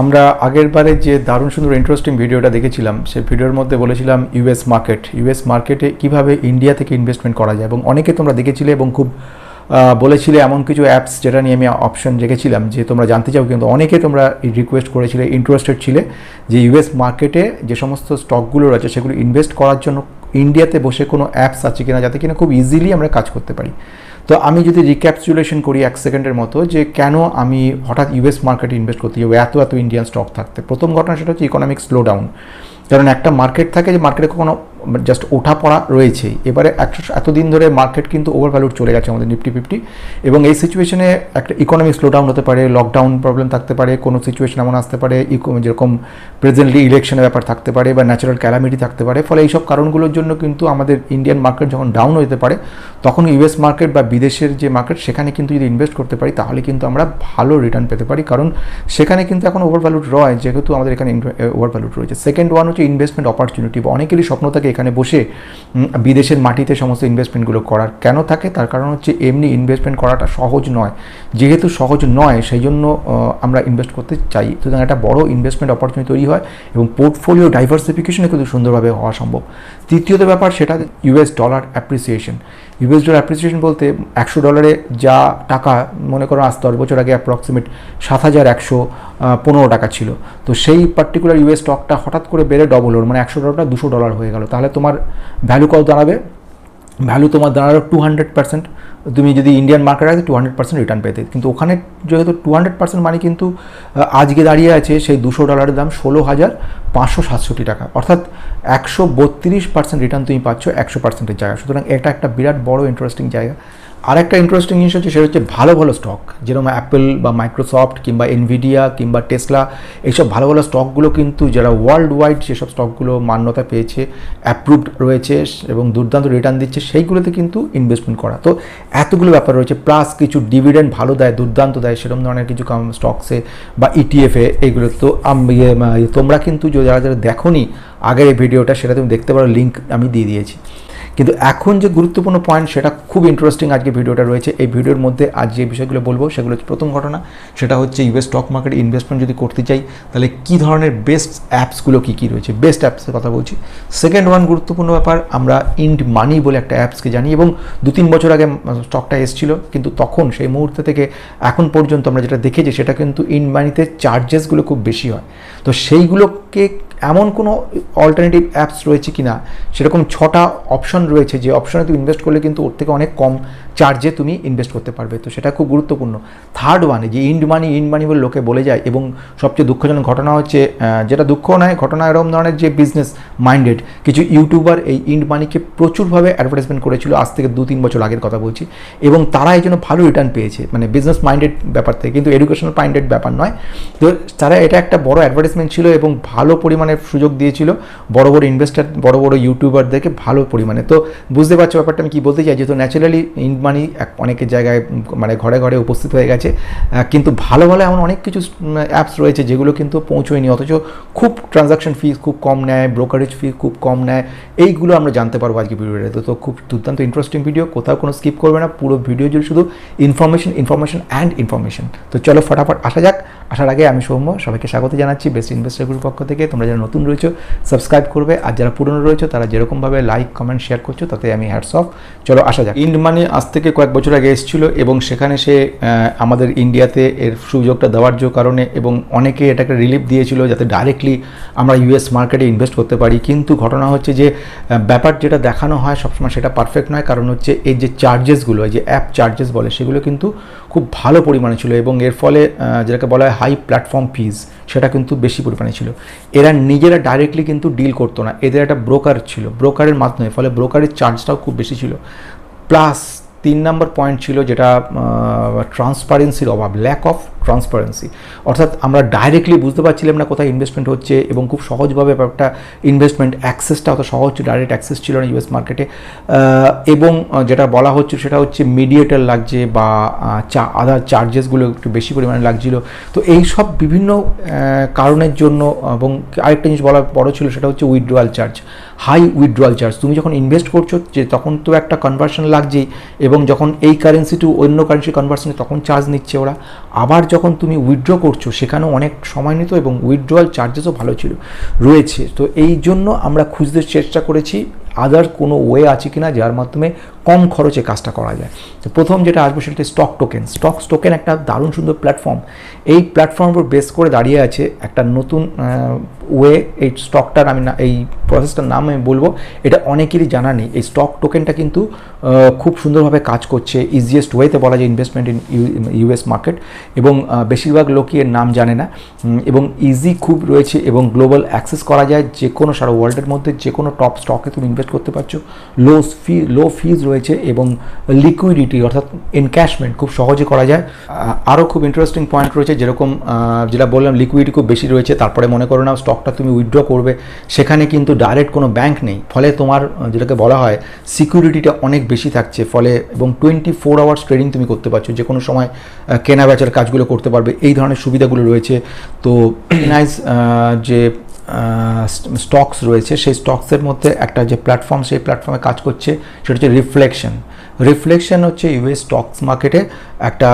আমরা আগের বারে যে দারুণ সুন্দর ইন্টারেস্টিং ভিডিওটা দেখেছিলাম, সেই ভিডিওর মধ্যে বলেছিলাম ইউএস মার্কেট ইউএস মার্কেটে কীভাবে ইন্ডিয়া থেকে ইনভেস্টমেন্ট করা যায়। এবং অনেকে তোমরা দেখেছিলে এবং খুব বলেছিলে এমন কিছু অ্যাপস যেটা নিয়ে আমি অপশন রেখেছিলাম যে তোমরা জানতে চাও, কিন্তু অনেকে তোমরা রিকোয়েস্ট করেছিলে ইন্টারেস্টেড ছিলে যে ইউএস মার্কেটে যে সমস্ত স্টকগুলো রয়েছে, সেগুলো ইনভেস্ট করার জন্য ইন্ডিয়াতে বসে কোনো অ্যাপস আছে কিনা, যাতে কিনা খুব ইজিলি আমরা কাজ করতে পারি। তো আমি যদি রিক্যাপচুলেশন করি এক সেকেন্ডের মতো যে কেন আমি হঠাৎ ইউএস মার্কেটে ইনভেস্ট করতে যাব, এত এত ইন্ডিয়ান স্টক থাকতে? প্রথম ঘটনা সেটা হচ্ছে ইকোনমিক স্লো ডাউন কারণ একটা মার্কেট থাকে যে মার্কেটে কোনো জাস্ট ওঠা পড়া রয়েছেই। এবারে এতদিন ধরে মার্কেট কিন্তু ওভার ভ্যালুড চলে গেছে আমাদের নিফটি ফিফটি এবং এই সিচুয়েশনে একটা ইকোনমিক স্লো ডাউন হতে পারে লকডাউন প্রবলেম থাকতে পারে, কোনো সিচুয়েশন এমন আসতে পারে যেরকম প্রেজেন্টলি ইলেকশনের ব্যাপার থাকতে পারে বা ন্যাচারাল ক্যালামিটি থাকতে পারে। ফলে এইসব কারণগুলোর জন্য কিন্তু আমাদের ইন্ডিয়ান মার্কেট যখন ডাউন হতে পারে তখন ইউএস মার্কেট বা বিদেশের যে মার্কেট সেখানে কিন্তু যদি ইনভেস্ট করতে পারি, তাহলে কিন্তু আমরা ভালো রিটার্ন পেতে পারি। কারণ সেখানে কিন্তু এখন ওভার ভ্যালুড রয়, যেহেতু আমাদের এখানে ওভার ভ্যালুড রয়েছে। সেকেন্ড ওয়ান হচ্ছে ইনভেস্টমেন্ট অপরচুনিটি বা অনেকেরই স্বপ্ন থাকে এখানে বসে বিদেশের মাটিতে সমস্ত ইনভেস্টমেন্টগুলো করার। কেন থাকে? তার কারণ হচ্ছে এমনি ইনভেস্টমেন্ট করাটা সহজ নয়। যেহেতু সহজ নয় সেই জন্য আমরা ইনভেস্ট করতে চাই। সুতরাং একটা বড় ইনভেস্টমেন্ট অপরচুনিটি তৈরি হয় এবং পোর্টফোলিও ডাইভার্সিফিকেশনে কিন্তু সুন্দরভাবে হওয়া সম্ভব। তৃতীয়ত ব্যাপার, সেটা US dollar appreciation US dollar appreciation বলতে একশো ডলারে যা টাকা, মনে করো আজ দশ বছর আগে অ্যাপ্রক্সিমেট সাত হাজার একশো পনেরো টাকা ছিল। তো সেই পার্টিকুলার ইউএস স্টকটা হঠাৎ করে বেড়ে ডবল হল মানে একশো ডলারটা দুশো ডলার হয়ে গেল। তাহলে তোমার ভ্যালু কত দাঁড়াবে? ভ্যালু তোমার দাঁড়াল টু হান্ড্রেড পার্সেন্ট তুমি যদি ইন্ডিয়ান মার্কেট আছে টু হান্ড্রেড পার্সেন্ট রিটার্ন পেতে। কিন্তু ওখানে যেহেতু টু হান্ড্রেড পার্সেন্ট মানে কিন্তু আজকে দাঁড়িয়ে আছে সেই দুশো ডলারের দাম ষোলো হাজার পাঁচশো সাতষট্টি টাকা। অর্থাৎ একশো বত্রিশ পার্সেন্ট রিটার্ন তুমি পাচ্ছ একশো পার্সেন্টের জায়গা সুতরাং এটা একটা বিরাট বড় ইন্টারেস্টিং জায়গা। আর একটা ইন্টারেস্টিং জিনিস হচ্ছে, সেটা হচ্ছে ভালো ভালো স্টক যেরকম অ্যাপেল বা মাইক্রোসফট কিংবা এনভিডিয়া কিংবা টেসলা এইসব ভালো ভালো স্টকগুলো কিন্তু যারা ওয়ার্ল্ড ওয়াইড যেসব স্টকগুলো মান্যতা পেয়েছে অ্যাপ্রুভড রয়েছে এবং দুর্দান্ত রিটার্ন দিচ্ছে, সেইগুলোতে কিন্তু ইনভেস্টমেন্ট করা। তো এতগুলো ব্যাপার রয়েছে প্লাস কিছু ডিভিডেন্ড ভালো দেয়, দুর্দান্ত দেয়, সেরকম ধরনের কিছু স্টকসে বা ইটিএফে এইগুলো তো তোমরা কিন্তু যারা যারা দেখোনি আগের এই ভিডিওটা সেটা তুমি দেখতে পারো লিঙ্ক আমি দিয়ে দিয়েছি। কিন্তু এখন যে গুরুত্বপূর্ণ পয়েন্ট সেটা খুব ইন্টারেস্টিং আজকে ভিডিওটা রয়েছে। এই ভিডিওর মধ্যে আজ যে বিষয়গুলো বলব, সেগুলো হচ্ছে প্রথম ঘটনা। সেটা হচ্ছে ইউএস স্টক মার্কেটে ইনভেস্টমেন্ট যদি করতে চাই, তাহলে কী ধরনের বেস্ট অ্যাপসগুলো কী কী রয়েছে? বেস্ট অ্যাপসের কথা বলছি। সেকেন্ড ওয়ান গুরুত্বপূর্ণ ব্যাপার, আমরা ইন্ড মানি বলে একটা অ্যাপসকে জানি এবং দু তিন বছর আগে স্টকটা এসেছিল, কিন্তু তখন সেই মুহূর্ত থেকে এখন পর্যন্ত আমরা যেটা দেখেছি, সেটা কিন্তু ইন্ড মানিতে চার্জেসগুলো খুব বেশি হয়। তো সেইগুলোকে এমন কোনো অল্টারনেটিভ অ্যাপস রয়েছে কি না সেরকম ছটা অপশন রয়েছে, যে অপশনে তুমি ইনভেস্ট করলে কিন্তু ওর থেকে অনেক কম চার্জে তুমি ইনভেস্ট করতে পারবে। তো সেটা খুব গুরুত্বপূর্ণ। থার্ড ওয়ানে যে ইন্ড মানি ইন্ড মানি বলে লোকে বলে যায়, এবং সবচেয়ে দুঃখজনক ঘটনা হচ্ছে যেটা দুঃখ নয়, ঘটনা এরকম ধরনের যে বিজনেস মাইন্ডেড কিছু ইউটিউবার এই ইন্ড মানিকে প্রচুরভাবে অ্যাডভার্টাইজমেন্ট করেছিল, আজ থেকে দু তিন বছর আগের কথা বলছি, এবং তারা এই জন্য ভালো রিটার্ন পেয়েছে মানে বিজনেস মাইন্ডেড ব্যাপার থেকে, কিন্তু এডুকেশনাল মাইন্ডেড ব্যাপার নয়। তো তারা এটা একটা বড় অ্যাডভার্টাইজমেন্ট ছিল, এবং ভালো পরিমাণে সুযোগ দিয়েছিল। বড় বড় ইনভেস্টার বড় বড় ইউটিউবারদেরকে ভালো পরিমাণে। তো বুঝতে পারছ ব্যাপারটা, আমি কি বলতে চাই? যেহেতু ন্যাচারালি মানি অনেকের জায়গায় মানে ঘরে ঘরে উপস্থিত হয়ে গেছে। কিন্তু ভালো ভালো এমন অনেক কিছু অ্যাপস রয়েছে যেগুলো কিন্তু পৌঁছয়নি। অথচ খুব ট্রানজাকশন ফিস খুব কম নেয় ব্রোকারেজ ফি খুব কম নেয়। এইগুলো আমরা জানতে পারব আজকে ভিডিওতে। তো তো খুব দুর্দান্ত ইন্টারেস্টিং ভিডিও কোথাও কোনো স্কিপ করবে না। পুরো ভিডিও জুড়ে শুধু ইনফরমেশন ইনফরমেশন অ্যান্ড ইনফরমেশন তো চলো ফটাফট আসা যাক। আসার আগে আমি সৌম্য সবাইকে স্বাগত জানাচ্ছি বেস্ট ইনভেস্টার গ্রুপ পক্ষ থেকে। তোমরা যারা নতুন রয়েছো সাবস্ক্রাইব করবে। আর যারা পুরনো রয়েছে, তারা যেরকমভাবে লাইক কমেন্ট শেয়ার করছ, তাতে আমি হ্যাটস অফ চলো, আসা যাক। ইন্ড মানি আজ থেকে কয়েক বছর আগে এসেছিল এবং সেখানে সে আমাদের ইন্ডিয়াতে এর সুযোগটা দেওয়ার যে কারণে এবং অনেকে এটাকে রিলিফ দিয়েছিল যাতে ডাইরেক্টলি আমরা ইউএস মার্কেটে ইনভেস্ট করতে পারি। কিন্তু ঘটনা হচ্ছে যে ব্যাপার যেটা দেখানো হয় সবসময় সেটা পারফেক্ট নয়। কারণ হচ্ছে এই যে চার্জেসগুলো যে অ্যাপ চার্জেস বলে, সেগুলো কিন্তু খুব ভালো পরিমাণে ছিল এবং এর ফলে যেটাকে বলা হয় হাই প্ল্যাটফর্ম ফিজ সেটা কিন্তু বেশি পরিমাণে ছিল। এরা নিজেরা ডাইরেক্টলি কিন্তু ডিল করতো না। এদের একটা ব্রোকার ছিল। ব্রোকারের মাধ্যমে, ফলে ব্রোকারের চার্জটাও খুব বেশি ছিল। প্লাস তিন নম্বর পয়েন্ট ছিল যেটা ট্রান্সপারেন্সির অভাব ল্যাক অফ ট্রান্সপারেন্সি অর্থাৎ আমরা ডাইরেক্টলি বুঝতে পারছিলাম না কোথায় ইনভেস্টমেন্ট হচ্ছে এবং খুব সহজভাবে একটা ইনভেস্টমেন্ট অ্যাক্সেসটা অত সহজ ডাইরেক্ট অ্যাক্সেস ছিল না ইউএস মার্কেটে এবং যেটা বলা হচ্ছে সেটা হচ্ছে মিডিয়েটার লাগছে বা চা আদার চার্জেসগুলো একটু বেশি পরিমাণে লাগছিল। তো এই সব বিভিন্ন কারণের জন্য এবং আরেকটা জিনিস বলা বড় ছিল সেটা হচ্ছে withdrawal charge high withdrawal charge তুমি যখন ইনভেস্ট করছ যে তখন তো একটা কনভার্সন লাগছেই এবং যখন এই কারেন্সি টু অন্য কারেন্সি কনভার্সনে তখন চার্জ নিচ্ছে ওরা। আবার যখন তুমি উইথড্র করছ, সেখানেও অনেক সময় নিত এবং উইথড্রয়াল চার্জেসও ভালো ছিল, রয়েছে। তো এই জন্য আমরা খুঁজতে চেষ্টা করেছি আদার কোনো ওয়ে আছে কিনা, যার মাধ্যমে কম খরচে কাজটা করা যায়। তো প্রথম যেটা আসবে সেটা স্টক টোকেন স্টক টোকেন একটা দারুণ সুন্দর প্ল্যাটফর্ম এই প্ল্যাটফর্মের উপর বেস করে দাঁড়িয়ে আছে একটা নতুন ওয়ে এই স্টকটার আমি না, এই প্রসেসটার নাম আমি বলব। এটা অনেকেরই জানা নেই। এই স্টক টোকেনটা কিন্তু খুব সুন্দরভাবে কাজ করছে। ইজিয়েস্ট ওয়েতে বলা যায় ইনভেস্টমেন্ট ইন ইউএস মার্কেট এবং বেশিরভাগ লোকই এর নাম জানে না। এবং ইজি খুব রয়েছে এবং গ্লোবাল অ্যাক্সেস করা যায়। যে কোনো সারা ওয়ার্ল্ডের মধ্যে যে কোনো টপ স্টকে তুমি ইনভেস্ট করতে পারছ। লো ফি লো ফিজ রয়েছে। এবং লিকুইডিটি অর্থাৎ এনক্যাশমেন্ট খুব সহজে করা যায়। আরও খুব ইন্টারেস্টিং পয়েন্ট রয়েছে যেরকম যেটা বললাম লিকুইডিটি খুব বেশি রয়েছে, তারপরে মনে করো না স্টকটা তুমি উইথড্র করবে। সেখানে কিন্তু ডাইরেক্ট কোনো ব্যাংক নেই। ফলে তোমার যেটাকে বলা হয় সিকিউরিটিটা অনেক বেশি থাকছে। ফলে এবং টোয়েন্টি ফোর আওয়ার্স ট্রেডিং তুমি করতে পারছ। যে কোনো সময় কেনা বেচার কাজগুলো করতে পারবে। এই ধরনের সুবিধাগুলো রয়েছে। তো নাইস যে স্টকস রয়েছে, সেই স্টকসের মধ্যে একটা যে প্ল্যাটফর্ম সেই প্ল্যাটফর্মে কাজ করছে, সেটা হচ্ছে রিফ্লেকশন রিফ্লেকশন হচ্ছে ইউএস স্টকস মার্কেটে একটা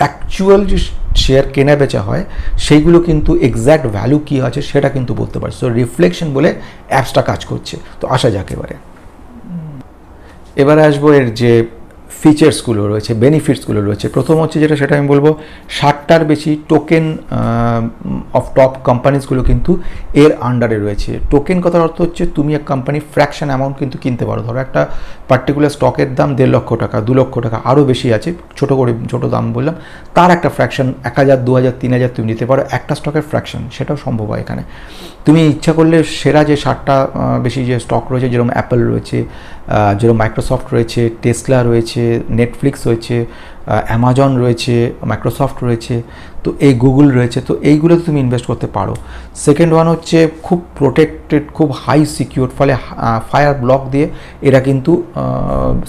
অ্যাকচুয়াল যে শেয়ার কেনা বেচা হয়, সেইগুলো কিন্তু এক্স্যাক্ট ভ্যালু কী আছে সেটা কিন্তু বলতে পারছে। তো রিফ্লেকশন বলে অ্যাপসটা কাজ করছে। তো আসা যাক এবারে। এবারে আসব এর যে ফিচার্সগুলো রয়েছে বেনিফিটসগুলো রয়েছে। প্রথম হচ্ছে যেটা, সেটা আমি বলব ষাটটার বেশি টোকেন অফ টপ কোম্পানিজগুলো কিন্তু এর আন্ডারে রয়েছে। টোকেন কথার অর্থ হচ্ছে তুমি এক কোম্পানি ফ্র্যাকশন অ্যামাউন্ট কিন্তু কিনতে পারো। ধরো একটা পার্টিকুলার স্টকের দাম দেড় লক্ষ টাকা, দু লক্ষ টাকা আরও বেশি আছে, ছোটো করে, ছোটো দাম বললাম, তার একটা ফ্র্যাকশন এক হাজার, দু হাজার, তিন হাজার তুমি নিতে পারো, একটা স্টকের ফ্র্যাকশন সেটাও সম্ভব হয় এখানে। তুমি ইচ্ছা করলে সেরা যে ষাটটা বেশি যে স্টক রয়েছে, যেরকম অ্যাপেল রয়েছে যেরকম মাইক্রোসফট রয়েছে টেসলা রয়েছে নেটফ্লিক্স রয়েছে অ্যামাজন রয়েছে মাইক্রোসফট রয়েছে, তো এই গুগল রয়েছে, তো এইগুলোতে তুমি ইনভেস্ট করতে পারো। সেকেন্ড ওয়ান হচ্ছে খুব প্রোটেক্টেড খুব হাই সিকিউর ফলে ফায়ার ব্লক দিয়ে এরা কিন্তু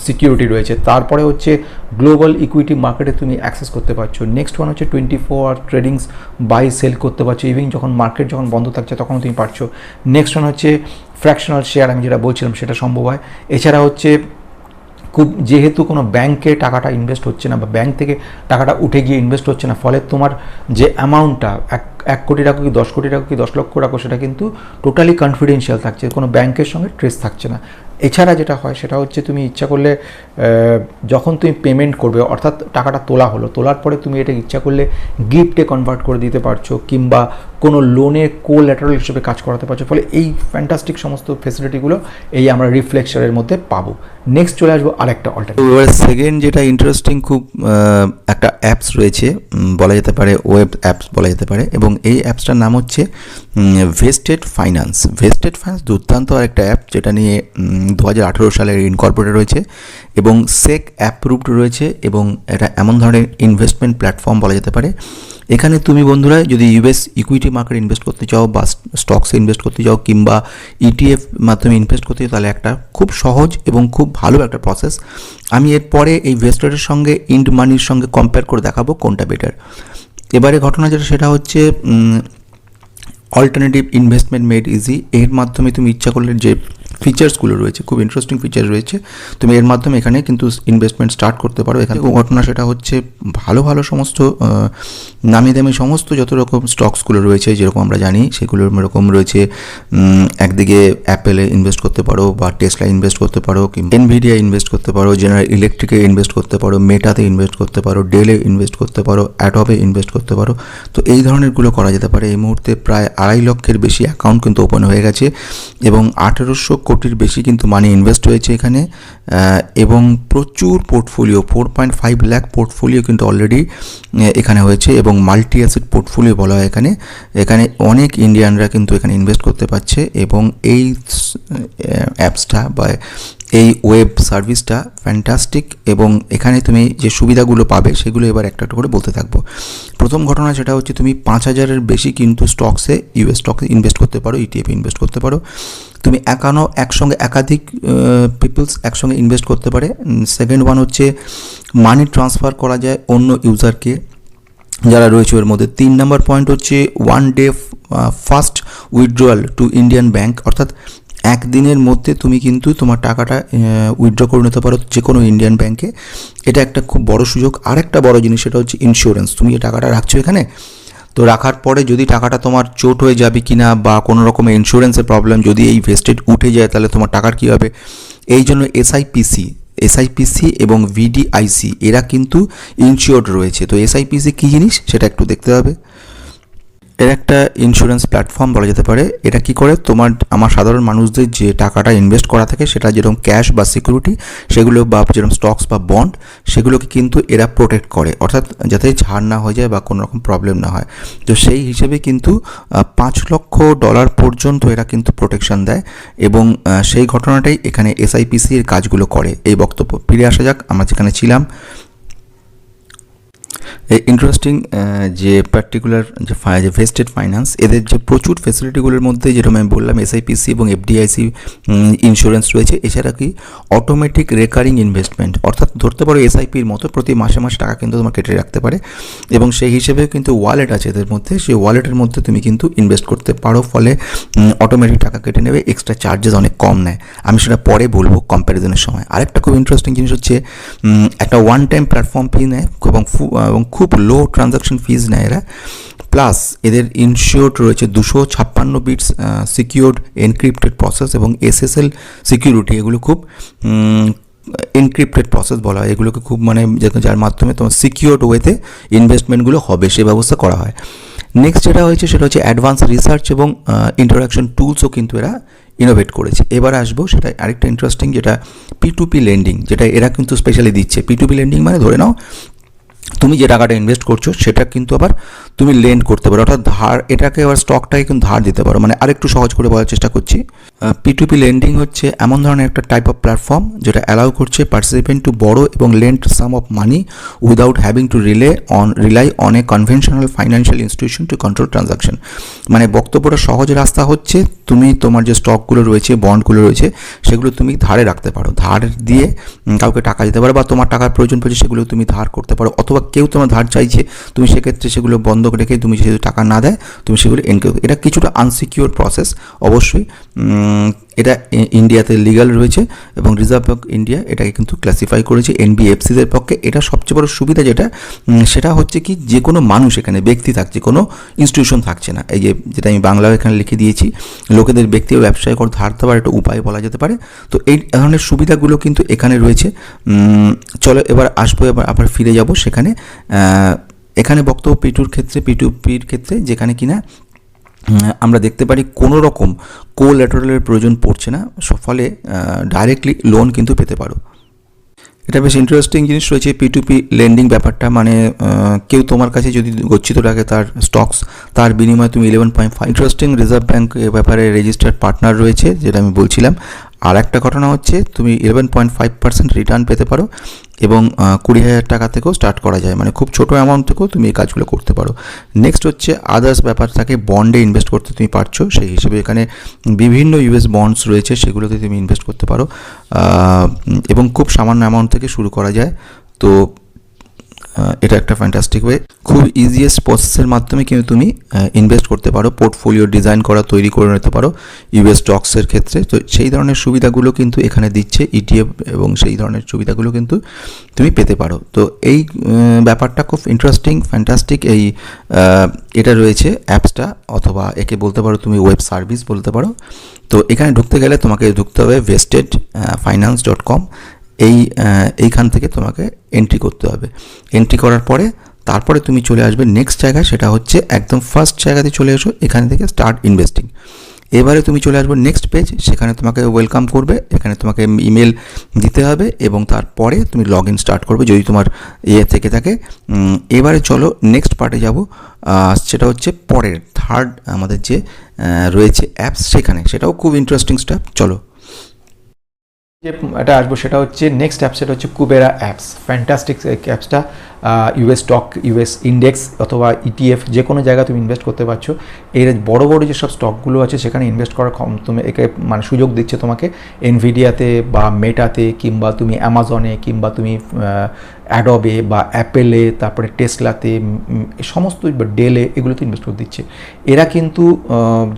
সিকিউরিটি রয়েছে। তারপরে হচ্ছে গ্লোবাল ইকুইটি মার্কেটে তুমি অ্যাক্সেস করতে পারছ। নেক্সট ওয়ান হচ্ছে twenty four hour tradings buy sell করতে পারছ। ইভিন যখন মার্কেট যখন বন্ধ থাকছে তখন তুমি পারছ। নেক্সট ওয়ান হচ্ছে ফ্র্যাকশনাল শেয়ার আমি যেটা বলছিলাম সেটা সম্ভব হয়। এছাড়া হচ্ছে খুব যেহেতু কোনো ব্যাংকে টাকাটা ইনভেস্ট হচ্ছে না বা ব্যাংক থেকে টাকাটা উঠে গিয়ে ইনভেস্ট হচ্ছে না, ফলে তোমার যে অ্যামাউন্টটা এক এক কোটি টাকা কি দশ কোটি টাকা কি দশ লক্ষ টাকা সেটা কিন্তু টোটালি কনফিডেন্সিয়াল থাকছে, কোনো ব্যাংকের সঙ্গে ট্রেস থাকছে না। এছাড়া যেটা হয় সেটা হচ্ছে তুমি ইচ্ছা করলে যখন তুমি পেমেন্ট করবে, অর্থাৎ টাকাটা তোলা হলো, তোলার পরে তুমি এটা ইচ্ছা করলে গিফটে কনভার্ট করে দিতে পারছ, কিংবা কোনো লোনে কোল্যাটারাল হিসেবে কাজ করাতে পারছ, ফলে এই ফ্যান্টাস্টিক সমস্ত ফেসিলিটিগুলো এই আমরা রিফ্লেকশনের মধ্যে পাবো। নেক্সট চলে আসব আরেকটা অল্টারনেটিভ সেকেন্ড যেটা ইন্টারেস্টিং খুব একটা অ্যাপস রয়েছে বলা যেতে পারে ওয়েব অ্যাপস বলা যেতে পারে, এবং এই অ্যাপসটার নাম হচ্ছে ভেস্টেড ফাইন্যান্স ভেস্টেড ফাইন্যান্স দুর্দান্ত একটা অ্যাপ যেটা নিয়ে দু হাজার আঠেরো সালে ইনকর্পোরেট রয়েছে এবং সেক অ্যাপ্রুভড রয়েছে এবং এটা এমন ধরনের ইনভেস্টমেন্ট প্ল্যাটফর্ম বলা যেতে পারে। এখানে তুমি বন্ধুরা যদি ইউএস ইকুইটি মার্কেট ইনভেস্ট করতে চাও বা স্টকসে ইনভেস্ট করতে চাও কিংবা ইটিএফ মাধ্যমে ইনভেস্ট করতে চাও, তাহলে একটা খুব সহজ এবং খুব ভালো একটা প্রসেস আমি এরপরে এই ভেস্টেডের সঙ্গে, ইন্ড মানির সঙ্গে কম্পেয়ার করে দেখাবো কোনটা বেটার এবারে ঘটনা যেটা, সেটা হচ্ছে অল্টারনেটিভ ইনভেস্টমেন্ট মেড ইজি এর মাধ্যমে তুমি ইচ্ছা করলে যে ফিচার্সগুলো রয়েছে, খুব ইন্টারেস্টিং ফিচার রয়েছে। তুমি এর মাধ্যমে এখানে কিন্তু ইনভেস্টমেন্ট স্টার্ট করতে পারো। এখানে ঘটনা সেটা হচ্ছে ভালো ভালো সমস্ত নামি দামি সমস্ত যত রকম স্টকসগুলো রয়েছে, যেরকম আমরা জানি সেগুলোর এরকম রয়েছে একদিকে অ্যাপেলে ইনভেস্ট করতে পারো বা টেসলা ইনভেস্ট করতে পারো, কিংবা এনভিডিয়া ইনভেস্ট করতে পারো জেনারেল ইলেকট্রিকে ইনভেস্ট করতে পারো মেটাতে ইনভেস্ট করতে পারো ডেলে ইনভেস্ট করতে পারো অ্যাডবে ইনভেস্ট করতে পারো। তো এই ধরনেরগুলো করা যেতে পারে। এই মুহূর্তে প্রায় আড়াই লক্ষের বেশি অ্যাকাউন্ট কিন্তু ওপেন হয়ে গেছে এবং আঠেরোশো কোটির বেশি কিন্তু মানি ইনভেস্ট হয়েছে এখানে এবং প্রচুর portfolio four point five lakh portfolio কিন্তু অলরেডি এখানে হয়েছে এবং মাল্টি অ্যাসেট পোর্টফোলিও বলা হয় এখানে। এখানে অনেক ইন্ডিয়ানরা কিন্তু এখানে ইনভেস্ট করতে পারছে এবং এই অ্যাপসটা বা এই ওয়েব সার্ভিসটা ফ্যান্টাস্টিক এবং এখানে তুমি যে সুবিধাগুলো পাবে সেগুলো এবার একটা একটা করে বলতে থাকব। প্রথম ঘটনা সেটা হচ্ছে তুমি পাঁচ হাজারের বেশি কিন্তু স্টকসে ইউএস স্টকে ইনভেস্ট করতে পারো ইটিএফে ইনভেস্ট করতে পারো। তুমি একানো একসঙ্গে একাধিক পিপলস একসঙ্গে ইনভেস্ট করতে পারে। সেকেন্ড ওয়ান হচ্ছে মানি ট্রান্সফার করা যায় অন্য ইউজারকে যারা রয়েছে এর মধ্যে। তিন নম্বর পয়েন্ট হচ্ছে one day first withdrawal to Indian bank অর্থাৎ একদিনের মধ্যে তুমি কিন্তু তোমার টাকাটা উইথড্র করে নিতে পারো যে কোনো ইন্ডিয়ান ব্যাংকে এটা একটা খুব বড় সুযোগ। আর একটা বড় জিনিস সেটা হচ্ছে ইন্স্যুরেন্স তুমি যে টাকাটা রাখছো এখানে, তো রাখার পরে যদি টাকাটা তোমার চোট হয়ে যাবে কি না বা কোনো রকমের ইন্স্যুরেন্সের প্রবলেম যদি এই ভেস্টেড উঠে যায়, তাহলে তোমার টাকার কী হবে? এই জন্য এসআইপিসি এসআইপিসি এবং ভিডিআইসি এরা কিন্তু ইনশিওর্ড রয়েছে। তো এসআইপিসি কী জিনিস? সেটা একটু দেখতে হবে। এর একটা ইন্স্যুরেন্স প্ল্যাটফর্ম বলা যেতে পারে। এটা কি করে? তোমার, আমার সাধারণ মানুষদের যে টাকাটা ইনভেস্ট করা থাকে, সেটা যেরকম ক্যাশ বা সিকিউরিটি সেগুলো বা যেরকম স্টকস বা বন্ড সেগুলোকে কিন্তু এরা প্রোটেক্ট করে। অর্থাৎ যাতে ঝাড় না হয়ে যায় বা কোনো রকম প্রবলেম না হয়। তো সেই হিসেবে কিন্তু পাঁচ লক্ষ ডলার পর্যন্ত এরা কিন্তু প্রোটেকশন দেয় এবং সেই ঘটনাটাই এখানে এসআইপিসি এর কাজগুলো করে। এই বক্তব্য। ফিরে আসা যাক, আমরা যেখানে ছিলাম। এই ইন্টারেস্টিং যে পার্টিকুলার যে যে ভেস্টেড ফাইন্যান্স এদের যে প্রচুর ফেসিলিটিগুলোর মধ্যে যেরকম আমি বললাম এসআইপিসি এবং এফডিআইসি ইন্স্যুরেন্স রয়েছে। এছাড়া কি অটোমেটিক রেকারিং ইনভেস্টমেন্ট অর্থাৎ ধরতে পারো এসআইপির মতো প্রতি মাসে মাসে টাকা কিন্তু তোমার কেটে রাখতে পারে। এবং সেই হিসেবে কিন্তু ওয়ালেট আছে এদের মধ্যে। সেই ওয়ালেটের মধ্যে তুমি কিন্তু ইনভেস্ট করতে পারো, ফলে অটোমেটিক টাকা কেটে নেবে এক্সট্রা চার্জেস অনেক কম নেয়। আমি সেটা পরে বলব কম্প্যারিজনের সময়। আরেকটা খুব ইন্টারেস্টিং জিনিস হচ্ছে একটা ওয়ান টাইম প্ল্যাটফর্ম ফি নেয় এবং এবং খুব লো ট্রানজাকশন ফিজ নেয় এরা। প্লাস এদের ইনশিওর্ড রয়েছে দুশো ছাপ্পান্ন বিটস সিকিউরড এনক্রিপ্টেড প্রসেস এবং এসএসএল সিকিউরিটি এগুলো খুব এনক্রিপ্টেড প্রসেস বলা হয়। এগুলোকে খুব মানে যার মাধ্যমে তোমার সিকিউরড ওয়েতে ইনভেস্টমেন্টগুলো হবে, সে ব্যবস্থা করা হয়। নেক্সট যেটা হয়েছে, সেটা হচ্ছে অ্যাডভান্স রিসার্চ এবং ইন্টারাকশন টুলসও কিন্তু এরা ইনোভেট করেছে। এবার আসব, সেটা আরেকটা ইন্টারেস্টিং যেটা পি টু পি লেন্ডিং যেটা এরা কিন্তু স্পেশালি দিচ্ছে। পি টু পি লেন্ডিং মানে ধরে নাও তুমি যে টাকাটা ইনভেস্ট করছ সেটা কিন্তু আবার তুমি লেন্ড করতে পারো। অর্থাৎ ধার, এটাকে আবার স্টকটাকে কিন্তু ধার দিতে পারো। মানে আরেকটু সহজ করে বলার চেষ্টা করছি। পিটুপি লেন্ডিং হচ্ছে এমন ধরনের একটা টাইপ অফ প্ল্যাটফর্ম যেটা অ্যালাউ করছে পার্টিসিপেন্ট টু বড় এবং lend some of money without having to rely on rely on a conventional financial institution to control transaction মানে বক্তব্যটা সহজ রাস্তা হচ্ছে, তুমি তোমার যে স্টকগুলো রয়েছে বন্ডগুলো রয়েছে, সেগুলো তুমি ধারে রাখতে পারো। ধার দিয়ে কাউকে টাকা দিতে পারো বা তোমার টাকার প্রয়োজন পড়ছে সেগুলো তুমি ধার করতে পারো। অথবা কেউ তোমার ধার চাইছে, তুমি সেক্ষেত্রে সেগুলো বন্ধক রেখে তুমি যেহেতু টাকা না দেয়, তুমি সেগুলো এনকে এটা কিছুটা আনসিকিউর প্রসেস অবশ্যই এটা ইন্ডিয়াতে লিগাল রয়েছে এবং রিজার্ভ ব্যাঙ্ক ইন্ডিয়া এটাকে কিন্তু ক্লাসিফাই করেছে এনবিএফসিদের পক্ষে। এটা সবচেয়ে বড় সুবিধা যেটা সেটা হচ্ছে কি, যে কোনো মানুষ এখানে, ব্যক্তি থাকছে, কোনো ইনস্টিটিউশন থাকছে না। এই যে, যেটা আমি বাংলাও এখানে লিখে দিয়েছি, লোকেদের ব্যক্তি ও ব্যবসায় করে ধার দেওয়ার একটা উপায় বলা যেতে পারে। তো এই ধরনের সুবিধাগুলো কিন্তু এখানে রয়েছে। চলো এবার আসব, এবার আবার ফিরে যাব সেখানে। এখানে বক্তব্য পিটুর ক্ষেত্রে পিটু পির ক্ষেত্রে, যেখানে কিনা আমরা দেখতে পারি কোনো রকম কোল্যাটারালের প্রয়োজন পড়ছে না ফলে ডাইরেক্টলি লোন কিন্তু পেতে পারো। এটা বেশ ইন্টারেস্টিং জিনিস রয়েছে পি টু পি লেন্ডিং ব্যাপারটা মানে কেউ তোমার কাছে যদি গচ্ছিত রাখে তার স্টকস তার বিনিময়ে তুমি eleven point five interesting reserve bank ব্যাপারে রেজিস্টার্ড পার্টনার রয়েছে, যেটা আমি বলছিলাম। আর একটা ঘটনা হচ্ছে তুমি eleven point five percent return পেতে পারো এবং কুড়ি হাজার টাকা থেকেও স্টার্ট করা যায়। মানে খুব ছোটো অ্যামাউন্ট থেকেও তুমি এই কাজগুলো করতে পারো। নেক্সট হচ্ছে আদার্স ব্যাপার থাকে বন্ডে ইনভেস্ট করতে তুমি পারছ। সেই হিসেবে এখানে বিভিন্ন ইউএস বন্ডস রয়েছে, সেগুলোতে তুমি ইনভেস্ট করতে পারো। এবং খুব সামান্য অ্যামাউন্ট থেকে শুরু করা যায়। তো এটা একটা ফ্যান্টাস্টিক ওয়ে খুব ইজিয়েস্ট প্রসেসের মাধ্যমে কিন্তু তুমি ইনভেস্ট করতে পারো পোর্টফোলিও ডিজাইন করা, তৈরি করে নিতে পারো ইউএস স্টকসের ক্ষেত্রে। তো সেই ধরনের সুবিধাগুলো কিন্তু এখানে দিচ্ছে ইটিএফ এবং সেই ধরনের সুবিধাগুলো কিন্তু তুমি পেতে পারো। তো এই ব্যাপারটা খুব ইন্টারেস্টিং ফ্যান্টাস্টিক এই এটা রয়েছে অ্যাপসটা, অথবা একে বলতে পারো তুমি ওয়েব সার্ভিস বলতে পারো। তো এখানে ঢুকতে গেলে তোমাকে ঢুকতে হবে ভেস্টেড ফাইন্যান্স ডট কম এই এইখান থেকে তোমাকে এন্ট্রি করতে হবে। এন্ট্রি করার পরে তারপরে তুমি চলে আসবে নেক্সট জায়গায়, সেটা হচ্ছে একদম ফার্স্ট জায়গাতে চলে এসো, এখান থেকে স্টার্ট ইনভেস্টিং এবারে তুমি চলে আসবে নেক্সট পেজ সেখানে তোমাকে ওয়েলকাম করবে, এখানে তোমাকে ইমেল দিতে হবে এবং তারপরে তুমি লগ ইন স্টার্ট করবে যদি তোমার ইয়ে থেকে থাকে। এবারে চলো নেক্সট পার্টে যাব। সেটা হচ্ছে পরের থার্ড আমাদের যে রয়েছে অ্যাপস সেখানে, সেটাও খুব ইন্টারেস্টিং স্টেপ চলো। যে এটা আসব সেটা হচ্ছে নেক্সট অ্যাপস হচ্ছে কুবেরা অ্যাপস ফ্যান্টাস্টিক অ্যাপসটা ইউএস স্টক ইউএস ইন্ডেক্স অথবা ইটিএফ যে কোনো জায়গায় তুমি ইনভেস্ট করতে পারছ। এর বড় বড় যেসব স্টকগুলো আছে সেখানে ইনভেস্ট করার ক্ষম, তুমি একে মানে সুযোগ দিচ্ছে তোমাকে। এনভিডিয়াতে বা মেটাতে কিংবা তুমি অ্যামাজনে কিংবা তুমি অ্যাডবে বা অ্যাপেলে, তারপরে টেসলাতে সমস্ত ডেলে এগুলোতে ইনভেস্ট করে দিচ্ছে। এরা কিন্তু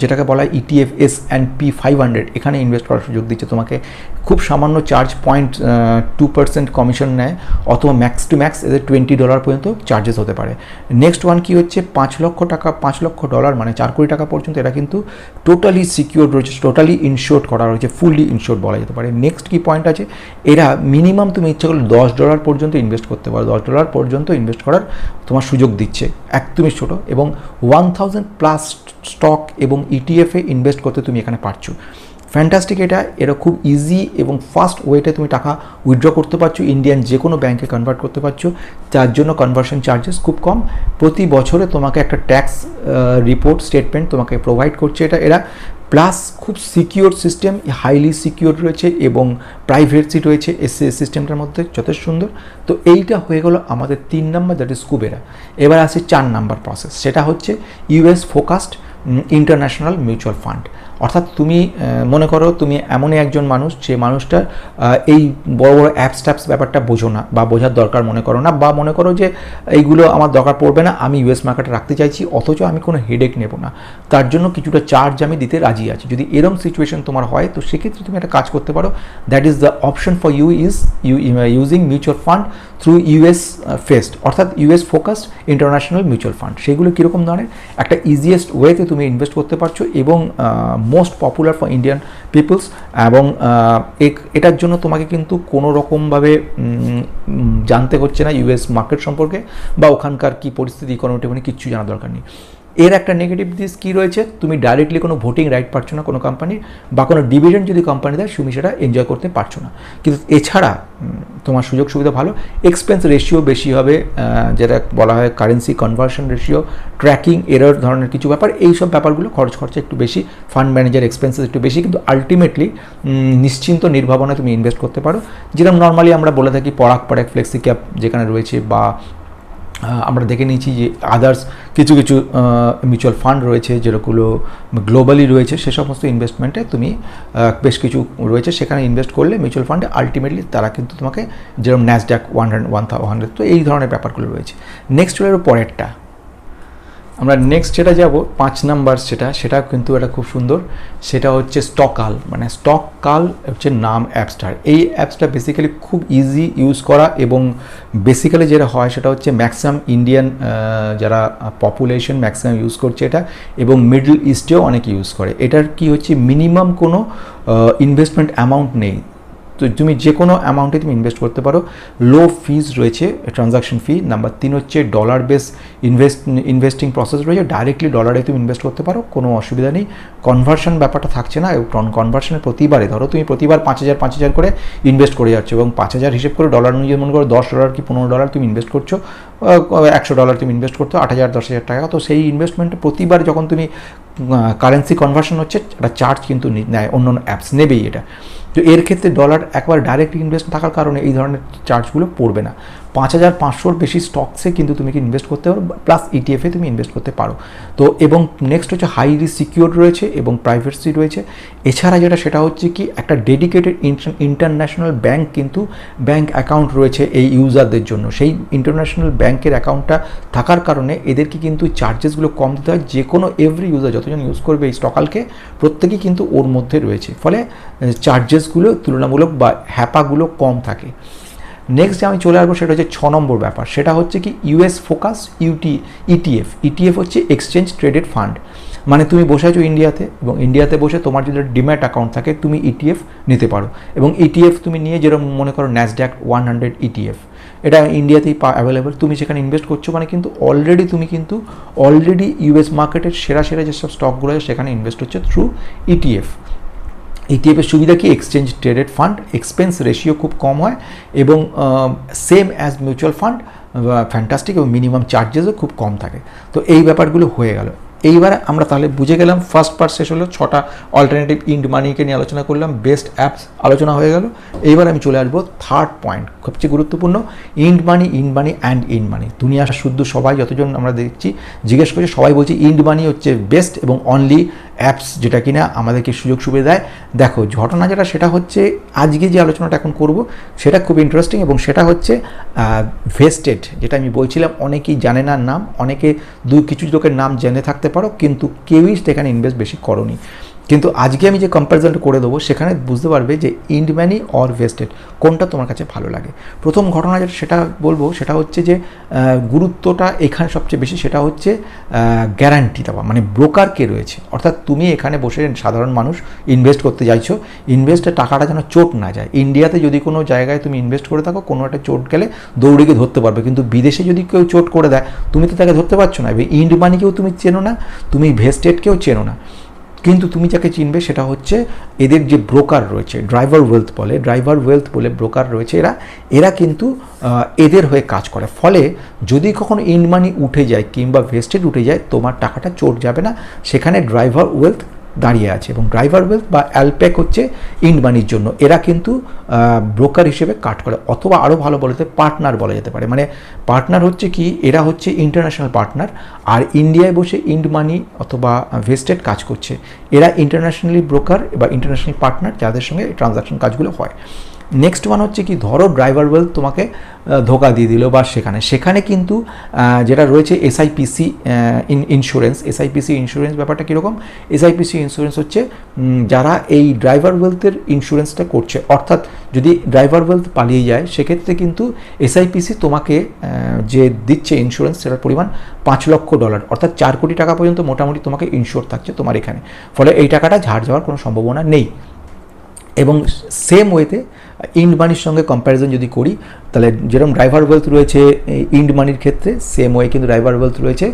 যেটাকে বলা হয় ETF S and P five hundred এখানে ইনভেস্ট করার সুযোগ দিচ্ছে। তোমাকে খুব সামান্য charge point two percent commission নেয়, অথবা ম্যাক্স টু ম্যাক্স এদের টোয়েন্টি ডলার পর্যন্ত চার্জেস হতে পারে। নেক্সট ওয়ান কি হচ্ছে? পাঁচ লক্ষ টাকা, পাঁচ লক্ষ ডলার মানে চার কোটি টাকা পর্যন্ত এরা কিন্তু টোটালি সিকিউর রয়েছে টোটালি ইনশোর্ড করা রয়েছে ফুললি ইনশোর্ড বলা যেতে পারে। নেক্সট কি পয়েন্ট আছে? এরা মিনিমাম তুমি ইচ্ছা করলে দশ ডলার পর্যন্ত ইনভেস্ট করতে পারো, দশ ডলার পর্যন্ত ইনভেস্ট করার তোমার সুযোগ দিচ্ছে। একদমই ছোটো এবং ওয়ান থাউজেন্ড প্লাস স্টক এবং E ইটিএফে ইনভেস্ট করতে তুমি এখানে পারছ। ফ্যান্টাস্টিক এটা, এরা খুব ইজি এবং ফাস্ট ওয়েতে তুমি টাকা উইথড্র করতে পারছ ইন্ডিয়ান যে কোনো ব্যাংকে কনভার্ট করতে পারছ। তার জন্য কনভার্সন চার্জেস খুব কম। প্রতি বছরে তোমাকে একটা ট্যাক্স রিপোর্ট স্টেটমেন্ট তোমাকে প্রোভাইড করছে এটা। এরা প্লাস খুব সিকিওর সিস্টেম, হাইলি সিকিওর রয়েছে এবং প্রাইভেসি রয়েছে এস সিস্টেমটার মধ্যে যথেষ্ট সুন্দর। তো এইটা হয়ে গেল আমাদের তিন নাম্বার, দ্যাট ইজ কুবেরা। এবার আসে চার নাম্বার প্রসেস সেটা হচ্ছে US focused international mutual fund অর্থাৎ তুমি মনে করো তুমি এমনই একজন মানুষ যে মানুষটার আহ, এই বড় বড় অ্যাপস ট্যাপস ব্যাপারটা বোঝো না বা বোঝার দরকার মনে করো না বা মনে করো যে এইগুলো আমার দরকার পড়বে না আমি ইউএস মার্কেটে রাখতে চাইছি অথচ আমি কোনো হেডেক নেব না। তার জন্য কিছুটা চার্জ আমি দিতে রাজি আছি। যদি এরম সিচুয়েশন তোমার হয় তো সেক্ষেত্রে তুমি একটা কাজ করতে পারো। That is the option for you is you using mutual fund through US fest অর্থাৎ US focused international mutual fund সেগুলো কীরকম ধরনের? একটা ইজিয়েস্ট ওয়েতে তুমি ইনভেস্ট করতে পারছ এবং most popular for Indian peoples এবং এটার জন্য তোমাকে কিন্তু কোনো রকমভাবে জানতে হচ্ছে না ইউএস মার্কেট সম্পর্কে বা ওখানকার কী পরিস্থিতি ইকোনমি মানে কিচ্ছু জানা দরকার নেই। এর একটা নেগেটিভ দিক কী রয়েছে? তুমি ডাইরেক্টলি কোনো ভোটিং রাইট পাচ্ছ না কোনো কোম্পানির বা কোনো ডিভিশন যদি কোম্পানি দেয়, তুমি সেটা এনজয় করতে পারছ না। কিন্তু এছাড়া তোমার সুযোগ সুবিধা ভালো এক্সপেন্স রেশিও বেশি হবে যেটা বলা হয় currency conversion ratio tracking error ধরনের কিছু ব্যাপার এই সব ব্যাপারগুলো খরচ খরচা একটু বেশি ফান্ড ম্যানেজার এক্সপেন্সেস একটু বেশি, কিন্তু আলটিমেটলি নিশ্চিন্ত নির্ভাবনায় তুমি ইনভেস্ট করতে পারো। যেরকম নর্মালি আমরা বলে থাকি পরাক পরাক ফ্লেক্সি ক্যাপ যেখানে রয়েছে, বা আমরা দেখে নিয়েছি যে আদার্স কিছু কিছু মিউচুয়াল ফান্ড রয়েছে, যেগুলো গ্লোবালি রয়েছে, সে সমস্ত ইনভেস্টমেন্টে তুমি বেশ কিছু রয়েছে, সেখানে ইনভেস্ট করলে মিউচুয়াল ফান্ডে আলটিমেটলি তারা কিন্তু তোমাকে যেরকম Nasdaq one hundred one hundred তো এই ধরনের ব্যাপারগুলো রয়েছে। নেক্সট হলো পরেরটা। আমরা নেক্সট যেটা যাব, পাঁচ নাম্বার সেটা সেটা কিন্তু এটা খুব সুন্দর। সেটা হচ্ছে স্টকাল মানে স্টক কাল হচ্ছে নাম অ্যাপসটার এই অ্যাপসটা বেসিক্যালি খুব ইজি ইউজ করা এবং বেসিক্যালি যেটা হয়, সেটা হচ্ছে ম্যাক্সিমাম ইন্ডিয়ান যারা পপুলেশন ম্যাক্সিমাম ইউজ করছে এটা এবং মিডল ইস্টেও অনেক ইউজ করে। এটার কি হচ্ছে মিনিমাম কোনো ইনভেস্টমেন্ট অ্যামাউন্ট নেই। তো তুমি যে কোনো অ্যামাউন্টে তুমি ইনভেস্ট করতে পারো। লো ফিজ রয়েছে ট্রানজাকশন ফি নাম্বার তিন হচ্ছে dollar base invest investing process রয়েছে। ডাইরেক্টলি ডলারে তুমি ইনভেস্ট করতে পারো, কোনো অসুবিধা নেই। কনভার্সন ব্যাপারটা থাকছে না কনভার্সনের প্রতিবারে, ধরো তুমি প্রতিবার পাঁচ হাজার পাঁচ হাজার করে ইনভেস্ট করে যাচ্ছ, এবং পাঁচ হাজার হিসেব করে ডলার অনুযায়ী মনে করো দশ ডলার কি পনেরো ডলার তুমি ইনভেস্ট করছ একশো ডলার তুমি ইনভেস্ট করতে আট হাজার, দশ হাজার টাকা। তো সেই ইনভেস্টমেন্ট প্রতিবার যখন তুমি কারেন্সি কনভার্সন হচ্ছে, একটা চার্জ কিন্তু নেয়, অন্য অন্য অ্যাপস নেবেই এটা। তো এর ক্ষেত্রে ডলার একবার ডাইরেক্ট ইনভেস্ট থাকার কারণে এই ধরনের চার্জগুলো পড়বে না। পাঁচ হাজার পাঁচশোর বেশি স্টকসে কিন্তু তুমি কি ইনভেস্ট করতে পারো প্লাস ইটিএফে তুমি ইনভেস্ট করতে পারো। তো এবং নেক্সট হচ্ছে হাইলি সিকিউর রয়েছে এবং প্রাইভেসি রয়েছে। এছাড়া যেটা, সেটা হচ্ছে কি একটা ডেডিকেটেড ইন্টারন্যাশনাল ব্যাংক কিন্তু ব্যাংক অ্যাকাউন্ট রয়েছে এই ইউজারদের জন্য। সেই ইন্টারন্যাশনাল ব্যাংকের অ্যাকাউন্টটা থাকার কারণে এদেরকে কিন্তু চার্জেসগুলো কম দিতে হয়। যে কোনো এভরি ইউজার যতজন ইউজ করবে এই স্টকালকে প্রত্যেকেই কিন্তু ওর মধ্যে রয়েছে। ফলে চার্জেসগুলো তুলনামূলক বা হ্যাপাগুলো কম থাকে। নেক্সট যে আমি চলে আসব সেটা হচ্ছে ছ নম্বর ব্যাপার। সেটা হচ্ছে কি US focus UT ETF ETF হচ্ছে এক্সচেঞ্জ ট্রেডেড ফান্ড মানে তুমি বসে আছো ইন্ডিয়াতে এবং ইন্ডিয়াতে বসে তোমার যদি ডিম্যাট অ্যাকাউন্ট থাকে, তুমি ইটিএফ নিতে পারো। এবং ইটিএফ তুমি নিয়ে যেরকম মনে করো ন্যাসড্যাক ওয়ান হান্ড্রেড ইটিএফ এটা ইন্ডিয়াতেই অ্যাভেলেবেল তুমি সেখানে ইনভেস্ট করছ মানে কিন্তু অলরেডি তুমি কিন্তু অলরেডি ইউএস মার্কেটের সেরা সেরা যেসব স্টকগুলো আছে সেখানে ইনভেস্ট হচ্ছে থ্রু ইটিএফ ইটিএফের সুবিধা কি? Exchange traded fund expense ratio খুব কম হয় এবং same as mutual fund fantastic এবং মিনিমাম চার্জেসও খুব কম থাকে। তো এই ব্যাপারগুলো হয়ে গেল। এইবার আমরা তাহলে বুঝে গেলাম ফার্স্ট পার্ট শেষ হলো, ছটা অল্টারনেটিভ ইন্ড মানিকে নিয়ে আলোচনা করলাম বেস্ট অ্যাপস আলোচনা হয়ে গেল। এইবার আমি চলে আসব থার্ড পয়েন্ট সবচেয়ে গুরুত্বপূর্ণ, ইন্ড মানি ইন্ড মানি অ্যান্ড ইন্ড মানি। দুনিয়া শুদ্ধ সবাই, যতজন আমরা দেখছি, জিজ্ঞেস করছি, সবাই বলছি ইন্ড মানি হচ্ছে বেস্ট এবং অনলি অ্যাপস যেটা কিনা আমাদেরকে সুযোগ সুবিধা দেয়। দেখো, ঘটনা যেটা, সেটা হচ্ছে আজকে যে আলোচনাটা এখন করব, সেটা খুব ইন্টারেস্টিং এবং সেটা হচ্ছে ভেস্টেড যেটা আমি বলছিলাম, অনেকেই জানে না নাম, অনেকে দু কিছু লোকের নাম জেনে থাকতে পারো, কিন্তু কেউই সেখানে ইনভেস্ট বেশি করনি। কিন্তু আজকে আমি যে কম্প্যারিজনটা করে দেবো, সেখানে বুঝতে পারবে যে ইন্ড মানি অর ভেস্টেড কোনটা তোমার কাছে ভালো লাগে। প্রথম ঘটনা যেটা সেটা বলব, সেটা হচ্ছে যে গুরুত্বটা এখানে সবচেয়ে বেশি, সেটা হচ্ছে গ্যারান্টি দেওয়া মানে ব্রোকার কে রয়েছে। অর্থাৎ তুমি এখানে বসে সাধারণ মানুষ ইনভেস্ট করতে চাইছো ইনভেস্টের টাকাটা যেন চোট না যায়। ইন্ডিয়াতে যদি কোনো জায়গায় তুমি ইনভেস্ট করে থাকো, কোনো একটা চোট গেলে দৌড়ে গিয়ে ধরতে পারবে। কিন্তু বিদেশে যদি কেউ চোট করে দেয়, তুমি তো তাকে ধরতে পারছ না। ইন্ড মানিকেও তুমি চেনো না, তুমি ভেস্টেডকেও চেনো না। কিন্তু তুমি যাকে চিনবে সেটা হচ্ছে এদের যে ব্রোকার রয়েছে ড্রাইভার ওয়েলথ বলে ড্রাইভার ওয়েলথ বলে ব্রোকার রয়েছে এরা এরা কিন্তু এদের হয়ে কাজ করে। ফলে যদি কখনো ইনমানি উঠে যায় কিংবা ভেস্টেড উঠে যায়, তোমার টাকাটা চোট যাবে না। সেখানে ড্রাইভার ওয়েলথ দাঁড়িয়ে আছে এবং ড্রাইভার ওয়েলথ বা অ্যালপ্যাক হচ্ছে ইন্ড মানির জন্য। এরা কিন্তু ব্রোকার হিসেবে কাট করে, অথবা আরও ভালো বলতে পার্টনার বলা যেতে পারে। মানে পার্টনার হচ্ছে কি, এরা হচ্ছে ইন্টারন্যাশনাল পার্টনার আর ইন্ডিয়ায় বসে ইন্ড মানি অথবা ভেস্টেড কাজ করছে। এরা ইন্টারন্যাশনালি ব্রোকার বা ইন্টারন্যাশনাল পার্টনার যাদের সঙ্গে ট্রানজাকশন কাজগুলো হয়। নেক্সট ওয়ান হচ্ছে কি, ধরো ড্রাইভার ওয়েলথ তোমাকে ধোকা দিয়ে দিল বা সেখানে। সেখানে কিন্তু যেটা রয়েছে এসআইপিসি ইন্স্যুরেন্স এসআইপিসি ইন্স্যুরেন্স ব্যাপারটা কীরকম? এসআইপিসি ইন্স্যুরেন্স হচ্ছে যারা এই ড্রাইভার ওয়েলথের ইন্স্যুরেন্সটা করছে। অর্থাৎ যদি ড্রাইভার ওয়েলথ পালিয়ে যায়, সেক্ষেত্রে কিন্তু এসআইপিসি তোমাকে যে দিচ্ছে ইন্স্যুরেন্স সেটার পরিমাণ পাঁচ লক্ষ ডলার অর্থাৎ চার কোটি টাকা পর্যন্ত মোটামুটি তোমাকে ইনশোর থাকছে তোমার এখানে। ফলে এই টাকাটা ঝাড় যাওয়ার কোনো সম্ভাবনা নেই। এবং সেম ওয়েতে ইন্ড মানির সঙ্গে কম্প্যারিজন যদি করি তাহলে যেরকম ড্রাইভার ওয়েলথ রয়েছে ইন্ড মানির ক্ষেত্রে সেম ওয়ে কিন্তু ড্রাইভার ওয়েলথ রয়েছে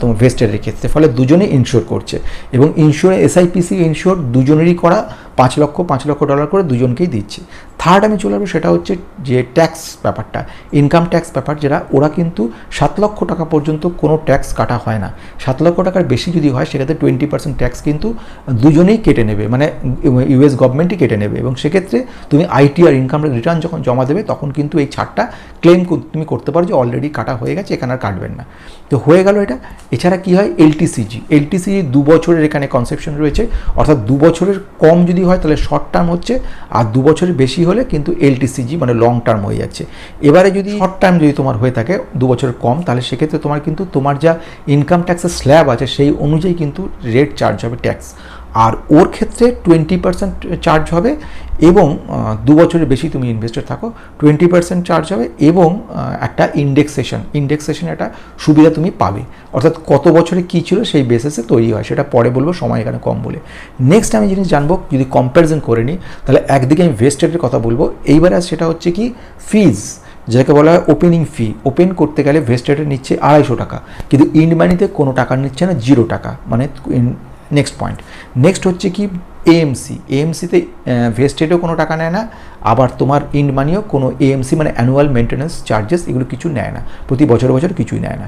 তোমার ভেস্টেডের ক্ষেত্রে। ফলে দুজনেই ইনশোর করছে। এবং ইনশোর এসআইপিসি ইনশোর দুজনেরই করা পাঁচ লক্ষ পাঁচ লক্ষ ডলার করে দুজনকেই দিচ্ছে। থার্ড আমি চলে আসব, সেটা হচ্ছে যে ট্যাক্স ব্যাপারটা। ইনকাম ট্যাক্স ব্যাপার, যেটা ওরা কিন্তু সাত লক্ষ টাকা পর্যন্ত কোনো ট্যাক্স কাটা হয় না। সাত লক্ষ টাকার বেশি যদি হয় সেক্ষেত্রে টোয়েন্টি পার্সেন্ট ট্যাক্স কিন্তু দুজনেই কেটে নেবে। মানে ইউএস গভর্নমেন্টই কেটে নেবে। এবং সেক্ষেত্রে তুমি আইটি আর ইনকাম রিটার্ন যখন জমা দেবে, তখন কিন্তু এই ছাড়টা ক্লেম তুমি করতে পারো যে অলরেডি কাটা হয়ে গেছে, এখানে আর কাটবেন না। তো হয়ে গেল এটা। এছাড়া কি হয়? এলটিসিজি এলটিসিজি দু বছরের এখানে কনসেপশন রয়েছে। অর্থাৎ দু বছরের কম যদি হয়, তাহলে শর্ট টার্ম হচ্ছে, আর দু বছরের বেশি হলে কিন্তু এলটিসিজি মানে লং টার্ম হয়ে যাচ্ছে। এবারে যদি শর্ট টার্ম যদি তোমার হয়ে থাকে, দু বছরের কম, তাহলে সেক্ষেত্রে তোমার কিন্তু তোমার যা ইনকাম ট্যাক্সের স্ল্যাব আছে, সেই অনুযায়ী কিন্তু রেট চার্জ হবে ট্যাক্স আর ওর ক্ষেত্রে টোয়েন্টি পার্সেন্ট চার্জ হবে এবং দু বছরের বেশি তুমি ইনভেস্টেড থাকো টোয়েন্টি পার্সেন্ট চার্জ হবে এবং একটা ইন্ডেক্সেশন ইন্ডেক্সেশন একটা সুবিধা তুমি পাবে। অর্থাৎ কত বছরে কী ছিল সেই বেসিসে তৈরি হয়, সেটা পরে বলব, সময় এখানে কম বলে। নেক্সট আমি জিনিস জানব, যদি কম্প্যারিজন করে নিই, তাহলে একদিকে আমি ভেস্টেডের কথা বলব, এইবারে সেটা হচ্ছে কি ফিজ যেটাকে বলা হয় ওপেনিং ফি ওপেন করতে গেলে ভেস্টেডের নিচ্ছে আড়াইশো টাকা, কিন্তু ইন্ড মানিতে কোনো টাকা নিচ্ছে না জিরো টাকা। মানে নেক্সট পয়েন্ট নেক্সট হচ্ছে কি? এএমসি এএমসিতে ভেস্টেডেও কোনো টাকা নেয় না, আবার তোমার ইন্ড মানিও কোনো এএমসি মানে অ্যানুয়াল মেনটেন্যান্স চার্জেস এগুলো কিছু নেয় না, প্রতি বছর বছর কিছুই নেয় না।